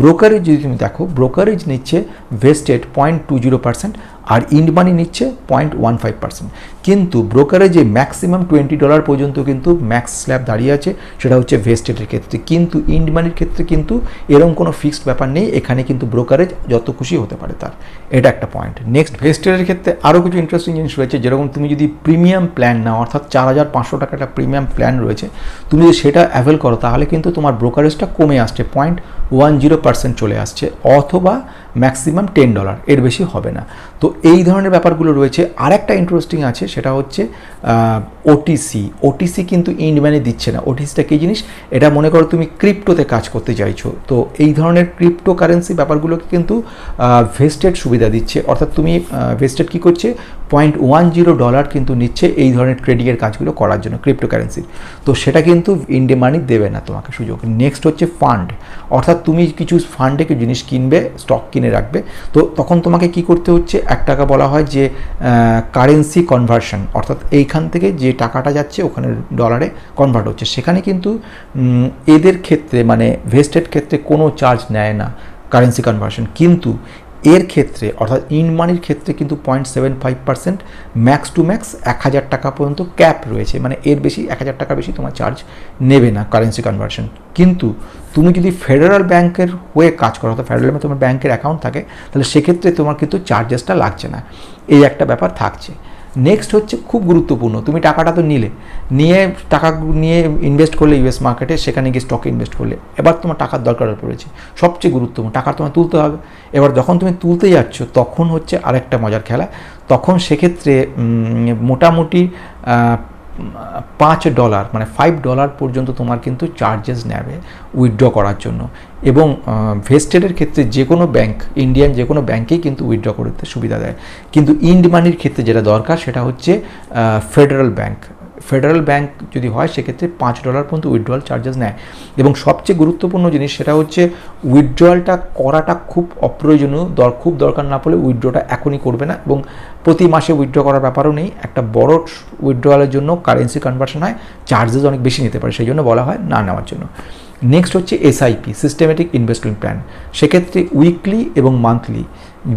ব্রোকারেজ যদি তুমি দেখো ব্রোকারেজ নিচ্ছে Vested point two zero percent আর ইন্ড মানি নিচ্ছে পয়েন্ট ওয়ান ফাইভ পার্সেন্ট কিন্তু ব্রোকারেজে ম্যাক্সিমাম টোয়েন্টি ডলার পর্যন্ত কিন্তু ম্যাক্স স্ল্যাব দাঁড়িয়ে আছে, সেটা হচ্ছে ভেস্টেডের ক্ষেত্রে। কিন্তু ইন্ড মানির ক্ষেত্রে কিন্তু এরকম কোনো ফিক্সড ব্যাপার নেই, এখানে কিন্তু ব্রোকারেজ যত খুশি হতে পারে তার। এটা একটা পয়েন্ট নেক্সট ভেস্টেডের ক্ষেত্রে আরও কিছু ইন্টারেস্টিং জিনিস রয়েছে, যেরকম তুমি যদি প্রিমিয়াম প্ল্যান নাও, অর্থাৎ চার হাজার পাঁচশো টাকা একটা প্রিমিয়াম প্ল্যান রয়েছে, তুমি যদি সেটা অ্যাভেল করো, তাহলে কিন্তু তোমার ব্রোকারেজটা কমে আসছে পয়েন্ট ওয়ান জিরো পার্সেন্ট চলে আসছে, অথবা ম্যাক্সিমাম টেন ডলার এর বেশি হবে না। তো এই ধরনের ব্যাপারগুলো রয়েছে। আর একটা ইন্টারেস্টিং আছে, সেটা হচ্ছে ওটিসি ওটিসি কিন্তু ইন্ডম্যানে দিচ্ছে না। ওটিসিটা কী জিনিস? এটা মনে করো তুমি ক্রিপ্টোতে কাজ করতে চাইছো। তো এই ধরনের ক্রিপ্টো কারেন্সি ব্যাপারগুলোকে কিন্তু ভেস্টেড সুবিধা দিচ্ছে। অর্থাৎ তুমি ভেস্টেড কী করছে? পয়েন্ট ওয়ান জিরো ডলার কিন্তু নিচ্ছে এই ধরনের ট্রেডিংয়ের কাজগুলো করার জন্য ক্রিপ্টো কারেন্সির তো সেটা কিন্তু ইন্ডে মানি দেবে না তোমাকে সুযোগ। নেক্সট হচ্ছে ফান্ড অর্থাৎ তুমি কিছু ফান্ডে কিছু জিনিস কিনবে স্টক কিনে রাখবে। তো তখন তোমাকে কি করতে হচ্ছে? এক টাকা বলা হয় যে কারেন্সি কনভার্সন অর্থাৎ এইখান থেকে যে টাকাটা যাচ্ছে ওখানে ডলারে কনভার্ট হচ্ছে। সেখানে কিন্তু এদের ক্ষেত্রে মানে ভেস্টেড ক্ষেত্রে কোনো চার্জ নেয় না কারেন্সি কনভার্সন কিন্তু এর ক্ষেত্রে, অর্থাৎ ইন মানির ক্ষেত্রে কিন্তু point seven five percent max to max এক হাজার টাকা পর্যন্ত ক্যাপ রয়েছে। মানে এর বেশি এক হাজার টাকা বেশি তোমার চার্জ নেবে না কারেন্সি কনভার্সন কিন্তু তুমি যদি ফেডারেল ব্যাংকের হয়ে কাজ করো, অর্থাৎ ফেডারেল তোমার ব্যাংকের অ্যাকাউন্ট থাকে, তাহলে সেক্ষেত্রে তোমার কিন্তু চার্জেসটা লাগছে না। এই একটা ব্যাপার থাকছে। নেক্সট হচ্ছে খুব গুরুত্বপূর্ণ, তুমি টাকাটা তো নিলে। নিয়ে টাকা নিয়ে ইনভেস্ট করলে ইউএস মার্কেটে সেখানে গিয়ে স্টকে ইনভেস্ট করলে। এবার তোমার টাকার দরকার পড়েছে। সবচেয়ে গুরুত্বপূর্ণ, টাকা তোমার তুলতে হবে। এবার যখন তুমি তুলতে যাচ্ছ, তখন হচ্ছে আরেকটা মজার খেলা। তখন সেক্ষেত্রে মোটামুটি পাঁচ ডলার মানে ফাইভ ডলার পর্যন্ত তোমার কিন্তু চার্জেস নেবে উইথড্র করার জন্য। এবং ভেস্টেডের ক্ষেত্রে যে কোনো ব্যাংক ইন্ডিয়ান যে কোনো ব্যাংকেই কিন্তু উইথড্র করতে সুবিধা দেয়। কিন্তু ইন্ড মানির ক্ষেত্রে যেটা দরকার সেটা হচ্ছে ফেডারেল ব্যাংক ফেডারেল ব্যাংক যদি হয়, সেক্ষেত্রে পাঁচ ডলার পর্যন্ত উইথড্রয়াল চার্জেস নেয়। এবং সবচেয়ে গুরুত্বপূর্ণ জিনিস সেটা হচ্ছে উইথড্রয়ালটা করাটা খুব অপ্রয়োজনীয়, দর, খুব দরকার না পড়লে উইথড্রটা এখনই করবে না। এবং প্রতি মাসে উইথড্র করার ব্যাপারও নেই, একটা বড় উইথড্রয়ালের জন্য কারেন্সি কনভার্সন হয় চার্জেস অনেক বেশি নিতে পারে সেই জন্য বলা হয় না নেওয়ার জন্য। নেক্সট হচ্ছে এসআইপি সিস্টেমেটিক ইনভেস্টমেন্ট প্ল্যান সেক্ষেত্রে উইকলি এবং মান্থলি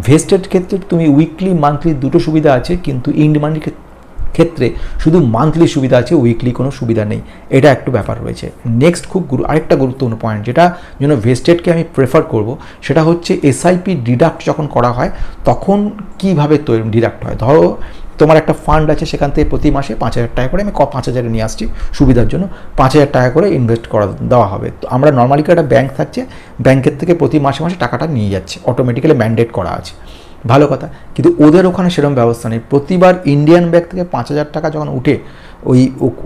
ভেস্টেড ক্ষেত্রে তুমি উইকলি মান্থলি দুটো সুবিধা আছে, কিন্তু ইন্ড মানির ক্ষেত্রে ক্ষেত্রে শুধু মান্থলি সুবিধা আছে উইকলি কোনো সুবিধা নেই। এটা একটু ব্যাপার রয়েছে। নেক্সট খুব গুরু আরেকটা গুরুত্বপূর্ণ পয়েন্ট যেটা জন্য ভেস্টেডকে আমি প্রেফার করব, সেটা হচ্ছে এসআইপি ডিডাক্ট যখন করা হয়, তখন কীভাবে ডিডাক্ট হয়? ধরো, তোমার একটা ফান্ড আছে সেখান থেকে প্রতি মাসে পাঁচ হাজার টাকা করে আমি ক পাঁচ হাজারে নিয়ে আসছি, সুবিধার জন্য পাঁচ হাজার টাকা করে ইনভেস্ট করা দেওয়া হবে। তো আমরা নর্মালি একটা ব্যাংক থাকছে ব্যাংকের থেকে প্রতি মাসে মাসে টাকাটা নিয়ে যাচ্ছে অটোমেটিক্যালি ম্যান্ডেট করা আছে। ভালো কথা। কিন্তু ওদের ওখানে সেরকম ব্যবস্থা নেই। প্রতিবার ইন্ডিয়ান ব্যাংক থেকে পাঁচ হাজার টাকা যখন উঠে, ওই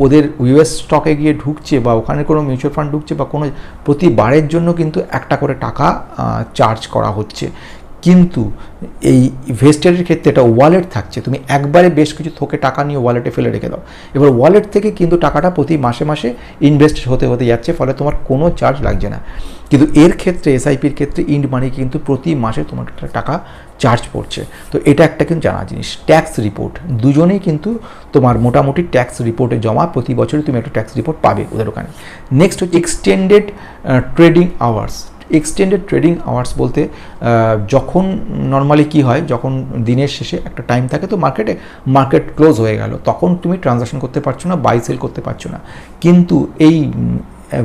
ওদের ইউএস স্টকে গিয়ে ঢুকছে বা ওখানে কোনো মিউচুয়াল ফান্ড ঢুকছে বা কোনো প্রতিবারের জন্য কিন্তু একটা করে টাকা চার্জ করা হচ্ছে। কিন্তু এই ভেস্টেডের ক্ষেত্রে এটা ওয়ালেট থাকছে। তুমি একবারে বেশ কিছু থোকে টাকা নিয়ে ওয়ালেটে ফেলে রেখে দাও। এবার ওয়ালেট থেকে কিন্তু টাকাটা প্রতি মাসে মাসে ইনভেস্ট হতে হতে যাচ্ছে, ফলে তোমার কোনো চার্জ লাগছে না। কিন্তু এর ক্ষেত্রে এসআইপির ক্ষেত্রে ইন্ড মানি কিন্তু প্রতি মাসে তোমার টাকা চার্জ পড়ছে। তো এটা একটা কিন্তু জানা জিনিস। ট্যাক্স রিপোর্ট দুজনেই কিন্তু তোমার মোটামুটি ট্যাক্স রিপোর্টে জমা। প্রতি বছরই তুমি একটা ট্যাক্স রিপোর্ট পাবে ওদের ওখানে। নেক্সট হচ্ছে extended trading hours extended trading hours বলতে যখন নর্মালি কি হয়, যখন দিনের শেষে একটা টাইম থাকে, তো মার্কেটে মার্কেট ক্লোজ হয়ে গেল। তখন তুমি ট্রানজাকশন করতে পারছ না বাই সেল করতে পারছ না। কিন্তু এই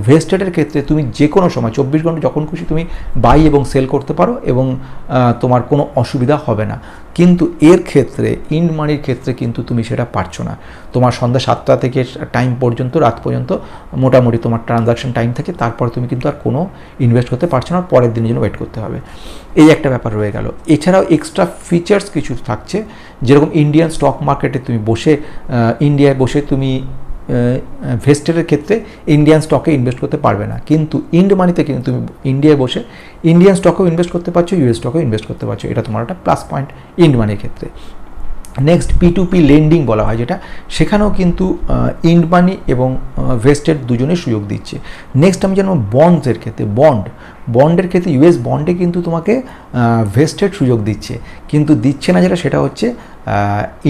ভেস্টেডের ক্ষেত্রে তুমি যে কোনো সময়, চব্বিশ ঘণ্টা যখন খুশি তুমি বাই এবং সেল করতে পারো এবং তোমার কোনো অসুবিধা হবে না। কিন্তু এর ক্ষেত্রে ইন মানির ক্ষেত্রে কিন্তু তুমি সেটা পারছ না। তোমার সন্ধ্যা সাতটা থেকে টাইম পর্যন্ত, রাত পর্যন্ত মোটামুটি তোমার ট্রানজাকশন টাইম থাকে, তারপর তুমি কিন্তু আর কোনো ইনভেস্ট করতে পারছ না, পরের দিনের জন্য ওয়েট করতে হবে। এই একটা ব্যাপার রয়ে গেল। এছাড়াও এক্সট্রা ফিচার্স কিছু থাকছে, যেরকম ইন্ডিয়ান স্টক মার্কেটে তুমি বসে ইন্ডিয়ায় বসে তুমি ভেস্টেডের ক্ষেত্রে ইন্ডিয়ান স্টকে ইনভেস্ট করতে পারবে না। কিন্তু ইন্ড মানিতে কিন্তু তুমি ইন্ডিয়ায় বসে ইন্ডিয়ান স্টকেও ইনভেস্ট করতে পারছ ইউএস স্টকেও ইনভেস্ট করতে পারছ। এটা তোমার একটা প্লাস পয়েন্ট ইন্ড মানির ক্ষেত্রে। Next P to P lending বলা হয় যেটা। সেখানেও কিন্তু ইন্ড মানি এবং ভেস্টেড দুজনে সুযোগ দিচ্ছে। নেক্সট আমি জানব বন্ডসের ক্ষেত্রে। বন্ড বন্ডের ক্ষেত্রে ইউএস বন্ডে কিন্তু তোমাকে ভেস্টেড সুযোগ দিচ্ছে। কিন্তু দিচ্ছে না যেটা, সেটা হচ্ছে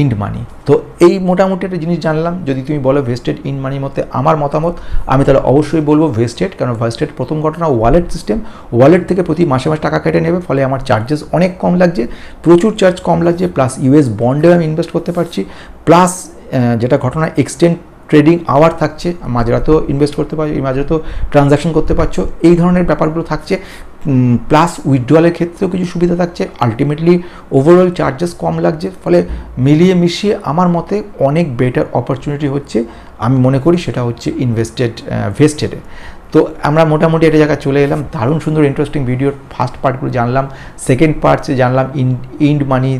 ইন্ড মানি। তো এই মোটামুটি একটা জিনিস জানলাম। যদি তুমি বলো ভেস্টেড ইন মানির মধ্যে আমার মতামত, আমি তাহলে অবশ্যই বলব ভেস্টেড কারণ ভেস্টেড প্রথম ঘটনা ওয়ালেট সিস্টেম ওয়ালেট থেকে প্রতি মাসে মাসে টাকা কেটে নেবে, ফলে আমার চার্জেস অনেক কম লাগছে। প্রচুর চার্জ কম লাগছে প্লাস ইউএস বন্ডেও আমি ইনভেস্ট করতে পারছি। প্লাস যেটা ঘটনা এক্সটেন্ড ট্রেডিং আওয়ার থাকছে, মাঝরাতেও ইনভেস্ট করতে পারছ, এই মাঝরাতেও ট্রানজাকশন করতে পারছ, এই ধরনের ব্যাপারগুলো থাকছে। প্লাস উইথড্রয়ালের ক্ষেত্রেও কিছু সুবিধা থাকছে আলটিমেটলি ওভারঅল চার্জেস কম লাগছে, ফলে মিলিয়ে মিশিয়ে আমার মতে অনেক বেটার অপরচুনিটি হচ্ছে, আমি মনে করি সেটা হচ্ছে ইনভেস্টেড ভেস্টেডে তো আমরা মোটামুটি একটা জায়গায় চলে এলাম। দারুণ সুন্দর ইন্টারেস্টিং ভিডিওর ফার্স্ট পার্টগুলো জানলাম। সেকেন্ড পার্টসে জানলাম ইন ইন্ড মানি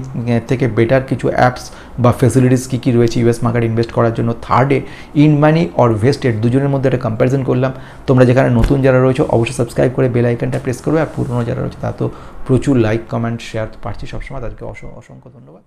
থেকে বেটার কিছু অ্যাপস বা ফেসিলিটিস কী কী রয়েছে ইউএস মার্কেট ইনভেস্ট করার জন্য। থার্ডে ইন মানি অর ভেস্টেড দুজনের মধ্যে একটা কম্প্যারিজন করলাম। তোমরা যেখানে নতুন যারা রয়েছে, অবশ্যই সাবস্ক্রাইব করে বেল আইকনটা প্রেস করবে। আর পুরনো যারা রয়েছে তা তো প্রচুর লাইক কমেন্ট শেয়ার পাচ্ছি সবসময়। তাদেরকে অসংখ্য ধন্যবাদ।